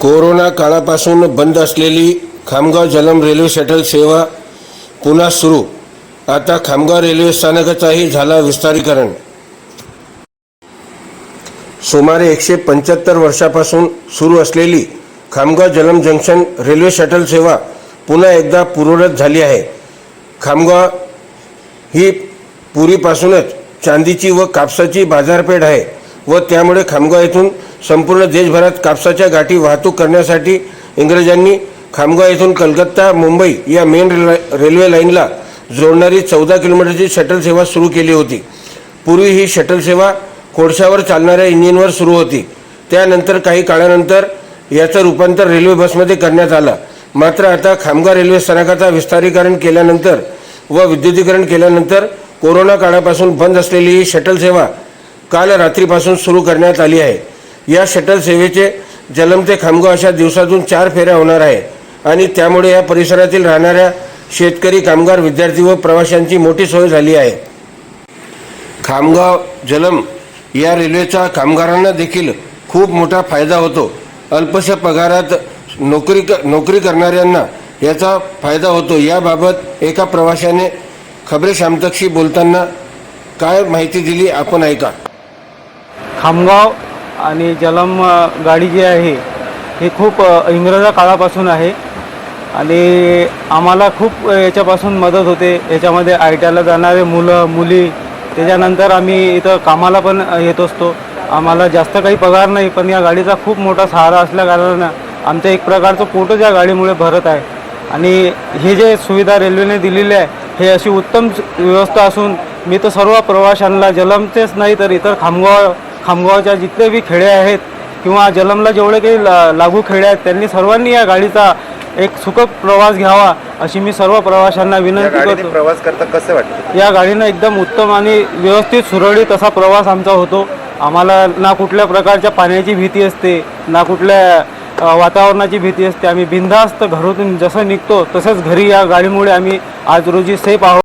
Corona काळापासून बंद असलेली खामगाव जलम रेल्वे शटल सेवा पुन्हा सुरू. आता खामगाव रेल्वे स्थानकाचाही झाला विस्तारीकरण. सुमारे एकशे पंच्याहत्तर वर्षापासून सुरू असलेली खामगाव जलम जंक्शन रेल्वे शटल सेवा पुन्हा एकदा पूर्वरत झाली आहे. खामगाव ही पूर्वीपासूनच चांदीची व कापसाची बाजारपेठ आहे. व त्यामुळे खामगाव येथून संपूर्ण देशभरात कापसाच्या गाठी वाहतूक करण्यासाठी इंग्रजांनी खामगाव येथून कलकत्ता मुंबई या मेन रेल्वे रेल्वे लाईनला जोडणारी चौदा किलोमीटरची शटल सेवा सुरू केली होती. पूर्वी ही शटल सेवा कोळशावर चालणाऱ्या इंजिनवर सुरू होती. त्यानंतर काही काळानंतर याचं रूपांतर रेल्वे बसमध्ये करण्यात आलं. मात्र आता खामगाव रेल्वे स्थानकाचा विस्तारीकरण केल्यानंतर व विद्युतीकरण केल्यानंतर कोरोना काळापासून बंद असलेली ही शटल सेवा काल रात्रीपासून सुरू करण्यात आली आहे. या शटल सेवेचे जलम ते खामगाव अशा दिवसातून चार फेऱ्या होणार आहे आणि त्यामुळे या परिसरातील राहणाऱ्या शेतकरी कामगार विद्यार्थी व प्रवाशांची मोठी सोय झाली आहे. खामगाव जलम या रेल्वेचा कामगारांना देखील खूप मोठा फायदा होतो. अल्पशा पगारात नोकरी क नोकरी करणाऱ्यांना याचा फायदा होतो. याबाबत एका प्रवाशाने खबरे शामतकशी बोलताना काय माहिती दिली आपण ऐका. खामगाव आणि जलम गाडी जी आहे ही खूप इंग्रजा काळापासून आहे. आणि आम्हाला खूप याच्यापासून मदत होते. याच्यामध्ये आय टी आयला जाणारे मुलं मुली त्याच्यानंतर आम्ही इथं कामाला पण येत असतो. आम्हाला जास्त काही पगार नाही पण या गाडीचा खूप मोठा सहारा असल्याकारणानं आमचं एक प्रकारचं पोटच या गाडीमुळे भरत आहे. आणि हे जे सुविधा रेल्वेने दिलेली आहे हे अशी उत्तम व्यवस्था असून मी तर सर्व प्रवाशांना जलमचेच नाही तर इतर खामगाव खामगावच्या जितके बी खेडे आहेत किंवा जलमला जेवढे काही ला लागू खेडे आहेत त्यांनी सर्वांनी या गाडीचा एक सुखद प्रवास घ्यावा अशी मी सर्व प्रवाशांना विनंती करतो. प्रवास करता कसं वाटतं या गाडीनं एकदम उत्तम आणि व्यवस्थित सुरळीत असा प्रवास आमचा होतो. आम्हाला ना कुठल्या प्रकारच्या पाण्याची भीती असते ना कुठल्या वातावरणाची भीती असते. आम्ही बिनधास्त घरातून जसं निघतो तसंच घरी या गाडीमुळे आम्ही आज रोजी सेफ आहोत.